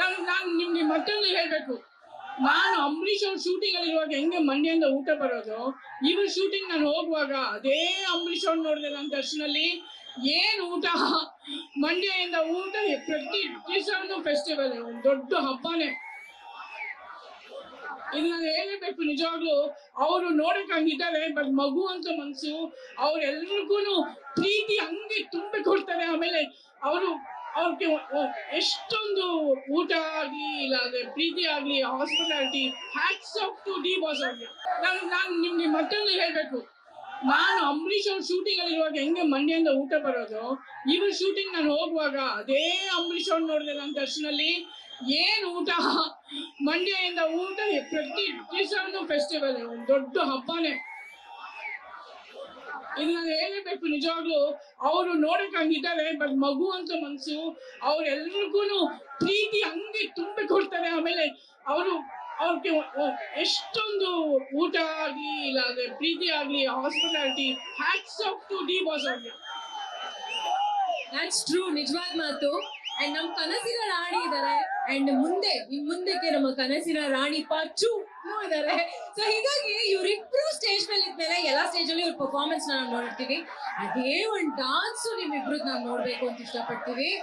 ನಾನು ನಾನು ನಿಮ್ಗೆ ಮತ್ತೊಂದು ಹೇಳ್ಬೇಕು. ನಾನು ಅಂಬರೀಷ್ ಅವ್ರ ಶೂಟಿಂಗ್ ಅಲ್ಲಿ ಇರುವಾಗ ಹೆಂಗೆ ಮಂಡ್ಯದಿಂದ ಊಟ ಬರೋದು? ಇವ್ರ ಶೂಟಿಂಗ್ ನಾನು ಹೋಗುವಾಗ ಅದೇ ಅಂಬರೀಷ್ ಅವ್ರು ನೋಡಿದೆ ನನ್ನ ದರ್ಶನಲ್ಲಿ. ಏನ್ ಊಟ? ಮಂಡ್ಯದಿಂದ ಊಟ ಪ್ರತಿ ಒಂದು ಫೆಸ್ಟಿವಲ್ ಒಂದು ದೊಡ್ಡ ಹಬ್ಬನೇ. ಇದು ನಾನು ಹೇಳಬೇಕು ನಿಜವಾಗ್ಲು, ಅವರು ನೋಡಕ್ ಹಂಗಿದ್ದಾರೆ ಬಟ್ ಮಗು ಅಂತ ಮನ್ಸು ಅವ್ರೆಲ್ರಿಗೂ ಪ್ರೀತಿ ಹಂಗೆ ತುಂಬಿ ಕೊಡ್ತಾರೆ. ಆಮೇಲೆ ಅವರು ಅವ್ರಿಗೆ ಎಷ್ಟೊಂದು ಊಟ ಆಗಲಿ, ಇಲ್ಲ ಅಂದ್ರೆ ಪ್ರೀತಿ ಆಗಲಿ hospitality hats off to D Boss ಅವ್ರಿಗೆ. ನಾನು ನಾನು ನಿಮ್ಗೆ ಮತ್ತೊಂದು ಹೇಳಬೇಕು. ನಾನು ಅಂಬರೀಷ್ ಅವ್ರ ಶೂಟಿಂಗ್ ಅಲ್ಲಿ ಇರುವಾಗ ಹೆಂಗೆ ಮಂಡ್ಯದಿಂದ ಊಟ ಬರೋದು, ಇವ್ರ ಶೂಟಿಂಗ್ ನಾನು ಹೋಗುವಾಗ ಅದೇ ಅಂಬರೀಷ್ ಅವ್ರು ನೋಡಿದೆ ನನ್ನ ದರ್ಶನಲ್ಲಿ. ಏನು ಊಟ? ಮಂಡ್ಯದಿಂದ ಊಟ ಪ್ರತಿ ದಿವಸನೂ ಫೆಸ್ಟಿವಲ್ ದೊಡ್ಡ ಹಬ್ಬನೇ. ಇದು ನಾನು ಹೇಳಬೇಕು ನಿಜವಾಗ್ಲು ಅವರು ನೋಡಕ್ ಹಂಗಿದ್ದಾರೆ ಬಟ್ ಮಗು ಅಂತ ಮನ್ಸು ಅವ್ರೆಲ್ರಿಗೂ ಪ್ರೀತಿ ಹಂಗೆ ತುಂಬಿ ಕೊಡ್ತಾರೆ. ಆಮೇಲೆ ಅವರು ಅವ್ರಿಗೆ ಎಷ್ಟೊಂದು ಊಟ ಆಗ್ಲಿ ಇಲ್ಲ ಅಂದ್ರೆ ಪ್ರೀತಿ ಆಗ್ಲಿ hospitality hats off to D Boss ಅವ್ರಿಗೆ. ಟ್ರೂ ನಿಜವಾದ ಮಾತು. ಅಂಡ್ ನಮ್ ಕನಸಿನ ರಾಣಿ ಇದಾರೆ. ಅಂಡ್ ಮುಂದೆ, ಇನ್ ಮುಂದಕ್ಕೆ ನಮ್ಮ ಕನಸಿನ ರಾಣಿ ಪಾಚು ಇದಾರೆ. ಸೊ ಹೀಗಾಗಿ ಸ್ಟೇಜ್ ಅಲ್ಲಿ ಇವ್ರ ಪರ್ಫಾರ್ಮೆನ್ಸ್ ನೋಡ್ತೀವಿ ಅದೇ ಒಂದು ಡಾನ್ಸ್ ನಿಮ್ಮಿಬ್ರದ್ದು ನಾವು ನೋಡ್ಬೇಕು ಅಂತ ಇಷ್ಟಪಡ್ತೀವಿ.